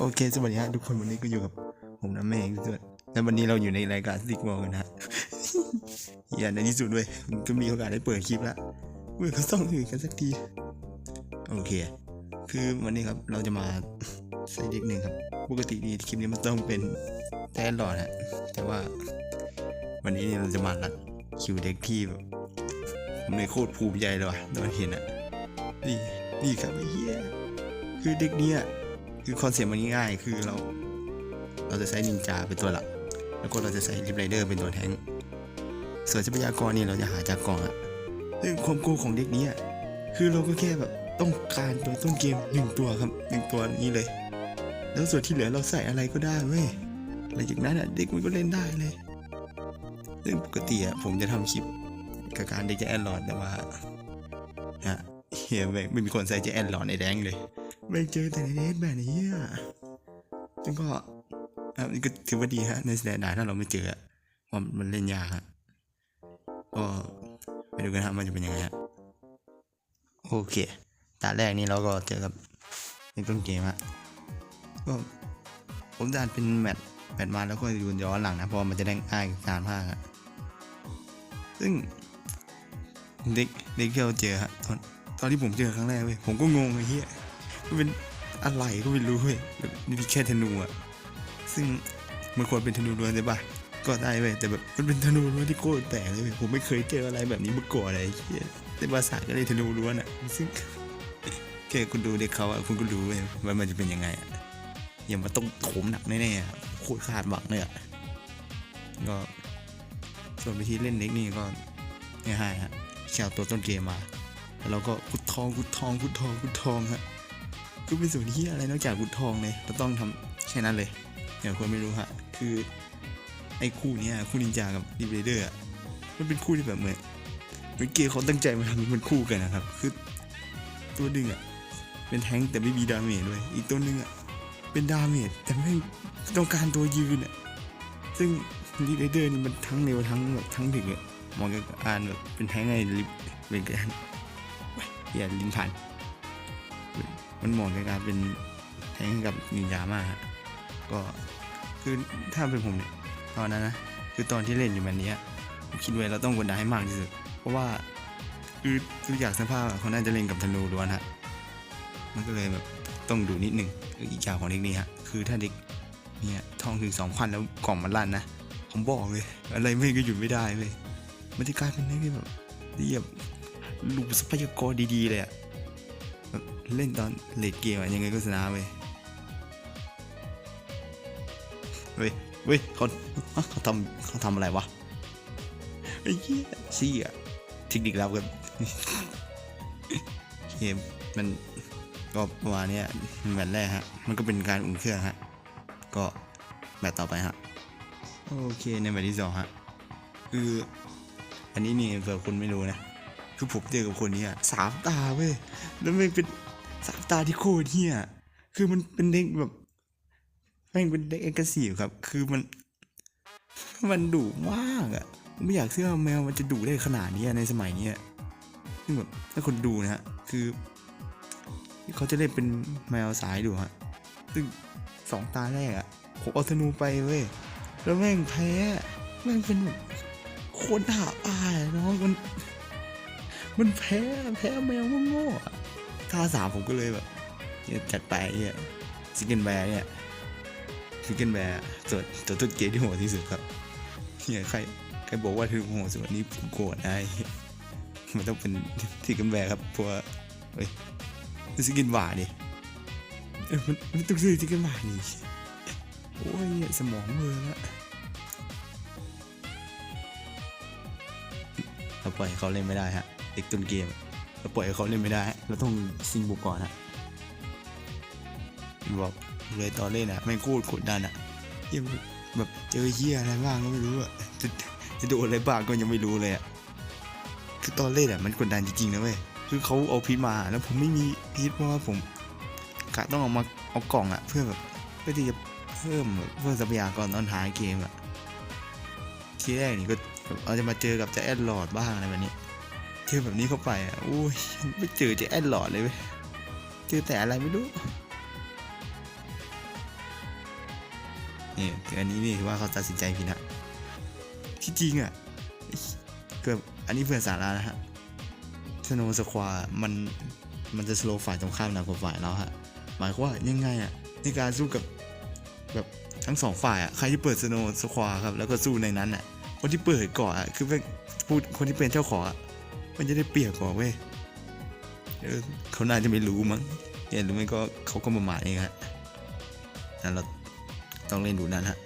โอเค สวัสดีฮะทุกคนวันนี้ก็อยู่กับผมนะแม่งด้วยและวันนี้เราอยู่ในรายการสติกวอลกันนะฮะอย่าในที่สุดด้วยมันก็มีโอกาสได้เปิดคลิปละเมื่อเขาต้องอื่นกันสักที โอเค คือวันนี้ครับเราจะมาใส่เด็กหนึ่งครับ ปกติดีคลิปนี้มันต้องเป็นแต้หลอดฮะ แต่ว่า วันนี้เราจะมารัดคิวเด็กที่แบบผมเลยโคตรภูมิใจเลยว่ะตอนเห็นอะนี่นี่ครับไอ้เหี้ยคือเด็กเนี้ย คือคอนเซ็ปต์มันง่ายๆคือเรา เราจะใช้นินจาเป็นตัวหลัก แล้วก็เราจะใช้ลิฟไรเดอร์เป็นตัวแทงส่วนทรัพยากรนี่เราจะหาจากกล่องอะซึ่งความโกงของเด็กนี้อะคือเราก็แค่แบบต้องการตัวต้นเกมหนึ่งตัวครับหนึ่งตัวนี้เลย แล้วส่วนที่เหลือเราใส่อะไรก็ได้เว้ยหลังจากนั้นอะเด็กมันก็เล่นได้เลย ซึ่งปกติอะผมจะทำคลิปกับการเด็กจะแอนหลอดแต่ว่าฮะเฮียแม่งไม่มีคนใส่จะแอนหลอดในแดงเลย ไม่เจอแต่ในเนสแบบนี้อะซึ่งก็อะนี่ก็ถือว่าดีฮะ ในสแตนดาร์ดถ้าเราไม่เจออะเพราะมันเล่นยากฮะก็ไปดูกันฮะมันจะเป็นยังไงฮะโอเคตาแรกนี่เราก็เจอกับในต้นเกมฮะก็ผมจะอ่านเป็นแมตช์แมตช์มาแล้วก็ดูย้อนหลังนะเพราะมันจะได้ง่ายกับการพากย์ฮะซึ่งเด็กเด็กที่เราเจอฮะตอนตอนที่ผมเจอครั้งแรกเว้ยผมก็งงไอ้เหี้ย เป็นอะไรก็ไม่รู้เว้ยแบบนี่แค่ธนูอะซึ่งมันควรเป็นธนูล้วนใช่ปะก็ได้เว้ยแต่แบบมันเป็นธนูล้วนที่โคตรแปลกเลยเว้ยผมไม่เคยเจออะไรแบบนี้มาก่อนเลยไอ้เหี้ยในภาษาก็เลยธนูล้วนอะซึ่งแค่คุณดูเด็กเขาอะคุณก็รู้เว้ยว่ามันจะเป็นยังไงอะอย่ามาต้องโถมหนักแน่ๆอะโคตรคาดหวังเลยอะก็ส่วนวิธีเล่นเด็กนี่ก็ง่ายๆฮะแค่เอาตัวต้นเกมมาแล้วเราก็กุดทองกุดทองกุดทองกุดทองฮะ ก็เป็นส่วนที่อะไรนอกจากกุดทองเลยเราต้องทำแค่นั้นเลยอย่างคนไม่รู้ฮะคือไอ้คู่เนี้ยคู่นินจากับดีเบเดอร์อะมันเป็นคู่ที่แบบเหมือนเหมือนเกย์เขาตั้งใจมาทำให้มันคู่กันนะครับ คือตัวหนึ่งอะเป็นแทงแต่ไม่มีดาเมจด้วย อีกตัวหนึ่งอะเป็นดาเมจแต่ไม่ต้องการตัวยืนอะซึ่งดีเบเดอร์นี่มันทั้งเร็วทั้งแบบทั้งถึงอะมองกันอ่านแบบเป็นแทงไงลิฟเป็นกันอย่าลิ้นพัน มันเหมาะกับการเป็นแทงกับนินจามากฮะก็คือถ้าเป็นผมเนี่ยตอนนั้นนะคือตอนที่เล่นอยู่แบบนี้อะผมคิดไว้เราต้องกดดันให้มากที่สุด เพราะว่าคือดูจากสภาพเขาน่าจะเล่นกับธนูล้วนฮะมันก็เลยแบบต้องดูนิดหนึ่งอีกอย่างของเด็กนี้ฮะคือถ้าเด็กเนี่ยทองถึงสองพันแล้วกล่องมันลั่นนะผมบอกเลย อะไรไม่ก็หยุดไม่ได้เว้ยมันจะกลายเป็นเรื่องที่แบบที่แบบลูกทรัพยากรดีๆเลยอะ เล่นตอนเลดเกมอะยังไงก็ชนะเว้ยเว้ยเว้ยเขาเขาทำเขาทำอะไรวะไอ้เหี้ยซี่อะเทคนิคลับกันเกมมันก็ประมาณนี้แมตช์แรกฮะ มันก็เป็นการอุ่นเครื่องฮะ ก็แมตช์ต่อไปฮะ โอเคในแมตช์ที่สองฮะ คือ อันนี้นี่เผื่อคุณไม่รู้นะ คือผมเจอกับคนนี้อะสามตาเว้ย แล้วมันเป็น สามตาที่โคตรเฮียคือมันเป็นเด็กแบบแม่งเป็นเด็กเอกสีครับ คือมัน มันดุมากอะผมไม่อยากเชื่อว่าแมวมันจะดุได้ขนาดนี้ในสมัยเนี้ยซึ่งแบบถ้าคนดูนะฮะคือเขาจะเล่นเป็นแมวสายดุฮะซึ่งสองตาแรกอะผมเอาธนูไปเว้ยแล้วแม่งแพ้แม่งเป็นแบบโคนด่าอายอะเนาะมัน มันแพ้แพ้แมวโง่ๆ ท่าสามผมก็เลยแบบจัดไปเนี่ยซิกเกิลแบร์เนี่ยซิกเกิลแบร์ตัวตัวต้นเกมที่โหดที่สุดครับเนี่ยใครใครบอกว่าถึงโหดสุดวันนี้ผมโกรธได้มันต้องเป็นซิกเกิลแบร์ครับเพราะว่าเฮ้ยซิกเกิลบาร์ดิเออมันมันต้องซื้อซิกเกิลบาร์นี่โอ้ยสมองเบลอล้วเราปล่อยเขาเล่นไม่ได้ฮะเด็กต้นเกม เราปล่อยให้เขาเล่นไม่ได้ เราต้องซิงบุกก่อนฮะบอกเลยตอนเล่นอะไม่งโคตรกดดันอะยังแบบเจอเหี้ยอะไรบ้างก็ไม่รู้อะจะจะโดนอะไรบ้างก็ยังไม่รู้เลยอะคือตอนเล่นอะมันกดดันจริงๆนะเว้ยคือเขาเอาพิษมาแล้วผมไม่มีพิษเพราะว่าผมกะต้องเอามาเอากล่องอะ เพื่อแบบเพื่อที่จะเพิ่มเพิ่มทรัพยากรตอนท้ายเกมอะทีแรกนี่ก็เราจะมาเจอกับจะแอดลอดบ้างอะไรแบบนี้ เจอแบบนี้เข้าไปอะโอ้ยไม่เจอจะแอดหลอดเลยเว้ยเจอแต่อะไรไม่รู้นี่อันนี้นี่ถือว่าเขาตัดสินใจผิดนะที่จริงอะเกือบอันนี้เพื่อนสาระนะฮะสโนสความันมันจะสโลฝ่ายตรงข้ามหนักกว่าฝ่ายเราฮะหมายความว่ายังไงอะในการสู้กับแบบทั้งสองฝ่ายอะใครที่เปิดสโนสควาครับแล้วก็สู้ในนั้นอะคนที่เปิดก่อนอะคือเป็นพูดคนที่เป็นเจ้าของอะ มันจะได้เปรียบก่อนเว้ยเขาน่าจะไม่รู้มั้งเนี่ยหรือไม่ก็เขาก็ประมาทเองฮะนั่นเราต้องเล่นดูนั้นฮะ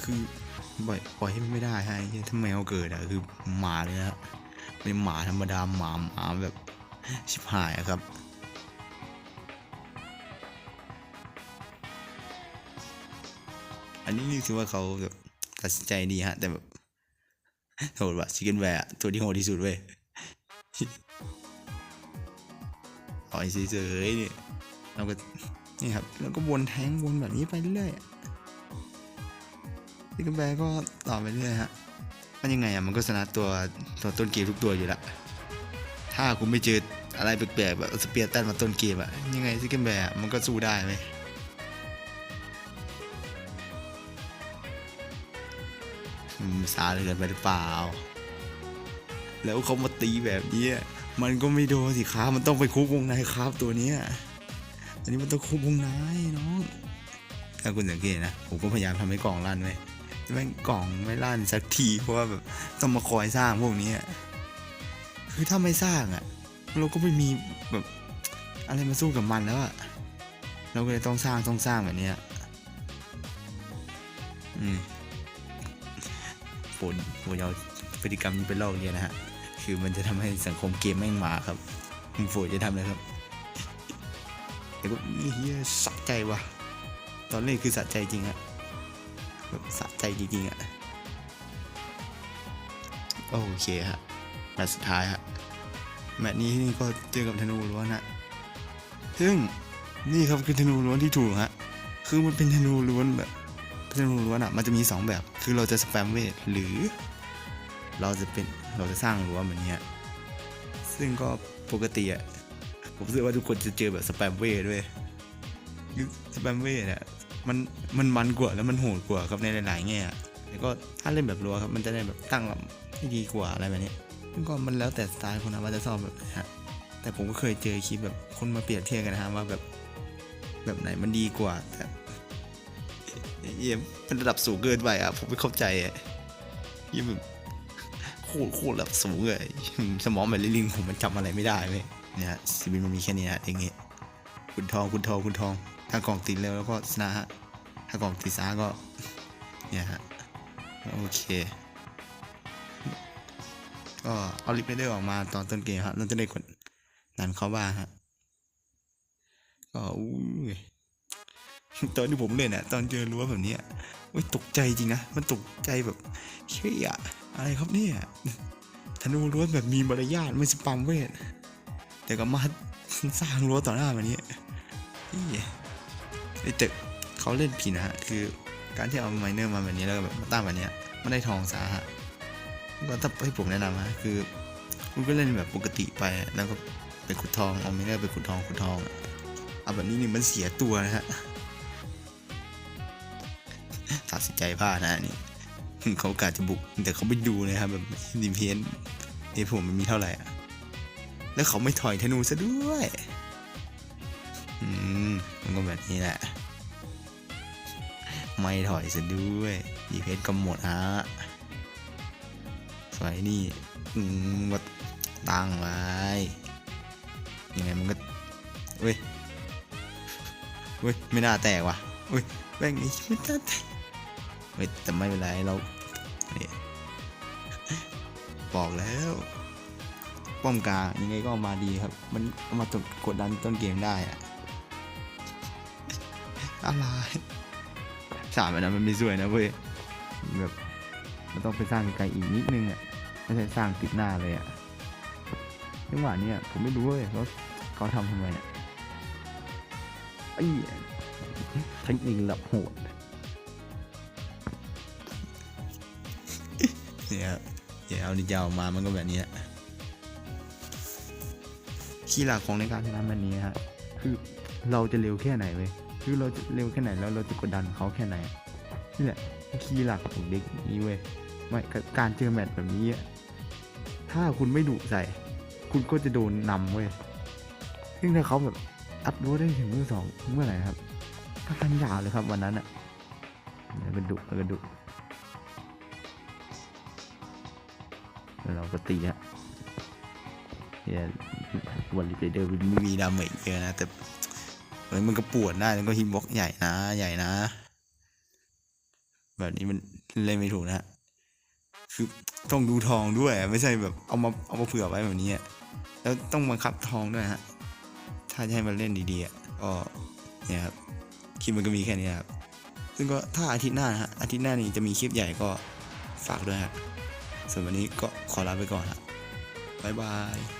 คือปล่อยปล่อยให้มันไม่ได้ฮะไอ้เหี้ยถ้าแมวเกิดอะคือหมาเลยนะฮะเป็นหมาธรรมดาหมาหมาแบบชิบหายอะครับอันนี้นี่ถือว่าเขาแบบตัดสินใจดีฮะ แต่แบบ โหดว่ะชิคเก้นแวร์ตัวที่โหดที่สุดเว้ยปล่อยเฉยๆนี่เราก็นี่ครับแล้วก็วนแทงวนแบบนี้ไปเรื่อยชิคเก้นแวร์ก็ต่อไปเรื่อยฮะมันยังไงอะมันก็ชนะตัวตัวต้นเกมทุกตัวอยู่ละถ้าคุณไม่เจออะไรแปลกๆแบบสเปียร์ตันมาต้นเกมอะยังไงชิคเก้นแวร์มันก็สู้ได้ไหม ซาเกินไปหรือเปล่า แล้วเขามาตีแบบนี้มันก็ไม่โดนสิครับ มันต้องไปคุกวงในครับตัวเนี้ยอันนี้มันต้องคุกวงในน้องถ้าคุณสังเกตนะ ผมก็พยายามทำให้กล่องลั่นไว้แม่งกล่องไม่ลั่นสักทีเพราะว่าแบบต้องมาคอยสร้างพวกนี้คือถ้าไม่สร้างอะ เราก็ไม่มีแบบอะไรมาสู้กับมันแล้วอะ เราก็เลยต้องสร้างต้องสร้างแบบเนี้ยอืม โปรดโปรดเอาพฤติกรรมนี้ไปลอกเรียนนะฮะ คือมันจะทำให้สังคมเกมแม่งหมาครับคุณโฟจะทำเลยครับแต่ก็เฮียสะใจว่ะ ตอนเล่นคือสะใจจริงอะแบบสะใจจริงๆอะโอเคฮะแมตช์สุดท้ายฮะแมตช์นี้นี่ก็เจอกับธนูล้วนฮะซึ่งนี่ครับคือธนูล้วนที่ถูกฮะ คือมันเป็นธนูล้วนแบบธนูล้วนอะมันจะมี 2 แบบ คือเราจะสแปมเวทหรือ เราจะเป็นเราจะสร้างรั้วเหมือนเนี้ยซึ่งก็ปกติอะผมรู้สึกว่าทุกคนจะเจอแบบสแปมเวทด้วยคือสแปมเวทอะมันมันมันกว่าแล้วมันโหดกว่าครับในหลายๆแง่แล้วก็ถ้าเล่นแบบรั้วครับมันจะได้แบบตั้งลำที่ดีกว่าอะไรแบบนี้ซึ่งก็มันแล้วแต่สไตล์คนนะว่าจะชอบแบบไหนฮะแต่ผมก็เคยเจอคลิปแบบคนมาเปรียบเทียบกันนะฮะว่าแบบแบบไหนมันดีกว่าแต่ เยี่ยมมันระดับสูงเกินไปอะผมไม่เข้าใจอะยี่ยมแบบโคตรโคตรระดับสูงเลยสมองแบบลิงผมมันจำอะไรไม่ได้เว้ยเนี่ยฮะชีวิตมันมีแค่นี้ฮะอย่างงี้คุณทองคุณทองคุณทองถ้ากล่องติดเร็วแล้วก็ชนะฮะถ้ากล่องติดช้าก็เนี่ยฮะโอเคก็เอาลิปเดอร์ออกมาตอนต้นเกมครับเราจะได้กดนันเขาบ้างฮะก็อู้ย ตอนที่ผมเล่นอะตอนเจอรั้วแบบนี้โอ้ยตกใจจริงนะมันตกใจแบบเชี่ยอะไรครับเนี่ยธนูรั้วแบบมีมารยาทไม่สปัมเวทแต่ก็มาสร้างรั้วต่อหน้าแบบนี้เฮ้ยไอ้ตึกเขาเล่นผิดนะฮะคือการที่เอาไมเนอร์มาแบบนี้แล้วแบบมาตั้งแบบนี้ไม่ได้ทองสาฮะก็ถ้าให้ผมแนะนำนะคือคุณก็เล่นแบบปกติไปแล้วก็ไปขุดทองเอาไมเนอร์ไปขุดทองขุดทองอะเอาแบบนี้นี่มันเสียตัวนะฮะ ตัดสินใจพลาดนะนี่เขากาจะบุก แต่เขาไม่ดูเลยครับแบบดิเพียนเอผมมันมีเท่าไหร่อะแล้วเขาไม่ถอยธนูซะด้วย อืมมันก็แบบนี้แหละ ไม่ถอยซะด้วยดีเพสก็หมดฮะสวยนี่ อืมมาตั้งไว้ยังไงมันก็เว้ยเว้ย ไม่น่าแตกว่ะเว้ยแม่งนี่ไม่น่าแตก เฮ้ยแต่ไม่เป็นไรเรานี่บอกแล้ว ป้อมกลางยังไงก็เอามาดีครับ มันเอามาตกดดันต้นเกมได้อะอะไรสามอันนั้นมันไม่สวยนะเว้ยแบบมันต้องไปสร้างไกลอีกนิดนึงอะไม่ใช่สร้างติดหน้าเลยอะจังหวะเนี้ยผมไม่รู้เวยว่าเขาทำทำไมอะไอ้เทคนิคระดับโหด เนี่ยเดี๋ยวเอาดิจาออกมามันก็แบบนี้แหละคีย์หลักของในการชนะมันนี้ฮะคือเราจะเร็วแค่ไหนเว้ยคือเราจะเร็วแค่ไหนแล้วเราจะกดดันเขาแค่ไหนนี่แหละคีย์หลักของเด็กนี้เว้ยไม่การเจอแมตช์แบบนี้ ถ้าคุณไม่ดุใส่ คุณก็จะโดนนำเว้ยซึ่งถ้าเขาแบบอัพโหลดได้ถึงมือสองเมื่อไหร่ครับก็ทันยาวเลยครับวันนั้นอะแล้วก็ดุแล้วก็ดุ เราก็ตีฮะเฮียวันลีเดอร์ไม่มีดาเมจเยอะนะแต่เฮ้ยมันก็ปวดได้แล้วก็ฮิมบ็อกใหญ่นะ ใหญ่นะ แบบนี้มันเล่นไม่ถูกนะฮะคือต้องดูทองด้วย ไม่ใช่แบบเอามาเอามาเผื่อไว้แบบนี้แล้วต้องบังคับทองด้วยฮะถ้าจะให้มันเล่นดีๆก็เนี่ยครับคลิปมันก็มีแค่นี้ครับซึ่งก็ถ้าอาทิตย์หน้านะฮะอาทิตย์หน้านี้จะมีคลิปใหญ่ก็ฝากด้วยฮะ ส่วนวันนี้ก็ขอลาไปก่อนฮะบ๊ายบาย